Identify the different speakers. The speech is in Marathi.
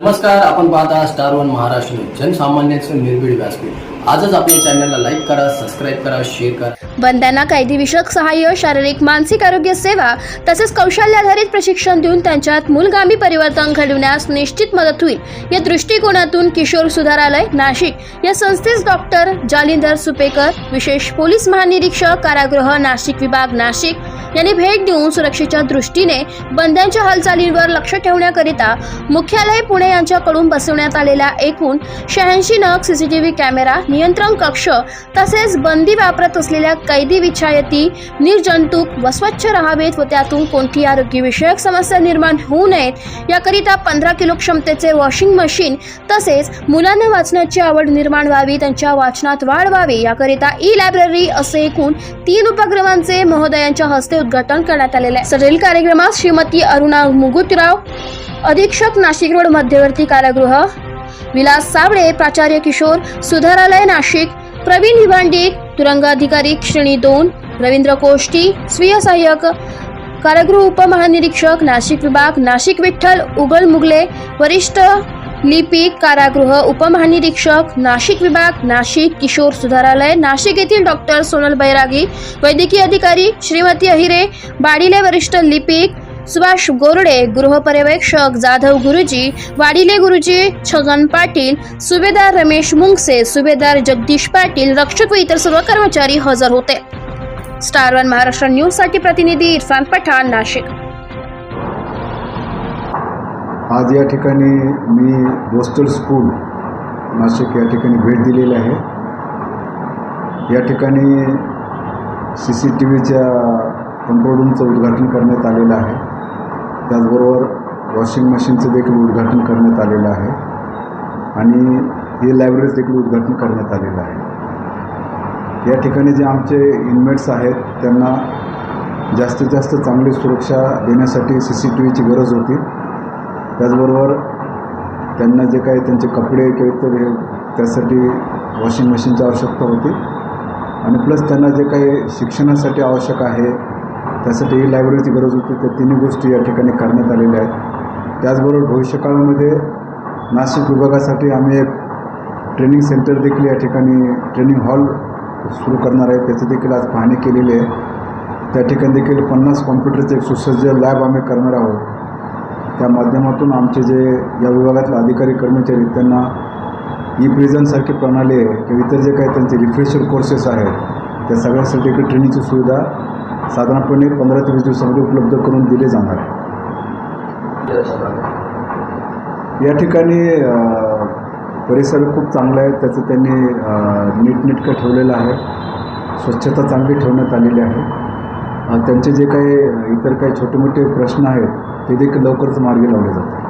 Speaker 1: नमस्कार आपण पाहता स्टार वन महाराष्ट्र जनसामान्यांचं निर्भीड व्यासपीठ. आजच आपल्या चॅनलला लाईक करा सबस्क्राईब करा शेअर करा.
Speaker 2: बंद्यांना कैदी विषयक सहाय्य शारीरिक मानसिक आरोग्य सेवा तसेच कौशल्याधारित प्रशिक्षण देऊन त्यांच्यात मूलगामी परिवर्तन घडविण्यास निश्चित मदत होईल. या दृष्टिकोनातून किशोर सुधारालय नाशिक. या संस्थेस डॉक्टर जालिंदर सुपेकर विशेष पोलीस महानिरीक्षक कारागृह नाशिक विभाग नाशिक. यांनी भेट देऊन सुरक्षेच्या दृष्टीने बंद्यांच्या हालचालींवर लक्ष ठेवण्याकरिता मुख्यालय पुणे यांच्याकडून बसवण्यात आलेल्या एकूण शहाऐंशी नग सीसीटीव्ही कॅमेरा नियंत्रण कक्ष तसेच बंदी वापरत असलेल्या कैदी विछायती निर्जंतुक व स्वच्छ राहावेत व त्यातून कोणती आरोग्यविषयक समस्या निर्माण होऊ नयेत याकरिता पंधरा किलो क्षमतेचे वॉशिंग मशीन तसेच मुलांना वाचण्याची आवड निर्माण व्हावी त्यांच्या वाचनात वाढ व्हावी याकरिता ई लायब्ररी असे एकूण तीन उपक्रमांचे महोदयांच्या हस्ते उद्घाटन करण्यात आलेले आहे. सदरील कार्यक्रमात श्रीमती अरुणा मुगुतराव अधीक्षक नाशिक रोड मध्यवर्ती कारागृह विलास साबळे प्राचार्य किशोर सुधारालय नाशिक प्रवीण हिभांडी तुरंग अधिकारी श्रेणी दोन रवींद्र कोष्टी स्वीय सहाय्यक कारागृह उपमहानिरीक्षक नाशिक विभाग नाशिक विठ्ठल उगल मुगले वरिष्ठ लिपिक कारागृह उपमहानिरीक्षक नाशिक विभाग नाशिक किशोर सुधारालय नाशिक येथील डॉक्टर सोनल बैरागी वैद्यकीय अधिकारी श्रीमती अहिरे बाडिले वरिष्ठ लिपिक सुभाष गोरडे गृहपर्यवेक्षक जाधव गुरुजी वाडिले गुरुजी छगन पाटील सुभेदार रमेश मुंगसे सुभेदार जगदीश पाटील रक्षक व इतर सर्व कर्मचारी हजर होते. स्टार वन महाराष्ट्र न्यूजसाठी प्रतिनिधी इरफान पठाण नाशिक.
Speaker 3: आज या ठिकाणी मी होस्टेल स्कूल नाशिक या ठिकाणी भेट दिलेली आहे. या ठिकाणी सी सी टी व्हीच्या कंट्रोल रूमचं उद्घाटन करण्यात आलेलं आहे. त्याचबरोबर वॉशिंग मशीनचं देखील उद्घाटन करण्यात आलेलं आहे. आणि हे लायब्ररीचं देखील उद्घाटन करण्यात आलेलं आहे. या ठिकाणी जे आमचे इनमेट्स आहेत त्यांना जास्तीत जास्त चांगली सुरक्षा देण्यासाठी सी सी टी व्हीची गरज होती. त्याचबरोबर त्यांना जे काही त्यांचे कपडे किंवा तर हे त्यासाठी वॉशिंग मशीनची आवश्यकता होती. आणि प्लस त्यांना जे काही शिक्षणासाठी आवश्यक आहे त्यासाठी ही लायब्ररीची गरज होती त्या तिन्ही गोष्टी या ठिकाणी करण्यात आलेल्या आहेत. त्याचबरोबर भविष्यकाळामध्ये नाशिक विभागासाठी आम्ही एक ट्रेनिंग सेंटर देखील या ठिकाणी ट्रेनिंग हॉल सुरू करणार आहे. त्याची देखील आज पाहणी केलेली आहे. त्या ठिकाणी देखील पन्नास कॉम्प्युटरचे एक सुसज्ज लॅब आम्ही करणार आहोत. त्या माध्यमातून आमचे जे या विभागातले अधिकारी कर्मचारी त्यांना ई प्रिझनसारखी प्रणाली आहे किंवा इतर जे काही त्यांचे रिफ्रेशर कोर्सेस आहेत त्या सगळ्यासाठी एक ट्रेनिंगची सुविधा साधारणपणे पंधरा ते वीस दिवसामध्ये उपलब्ध करून दिले जाणार. आहे या ठिकाणी परिसर खूप चांगला आहे त्याचं त्यांनी नीटनेटकं ठेवलेलं आहे. स्वच्छता चांगली ठेवण्यात आलेली आहे. त्यांचे जे काही इतर काही छोटे मोठे प्रश्न आहेत ते देखील लवकरच मार्गी लावले जातात.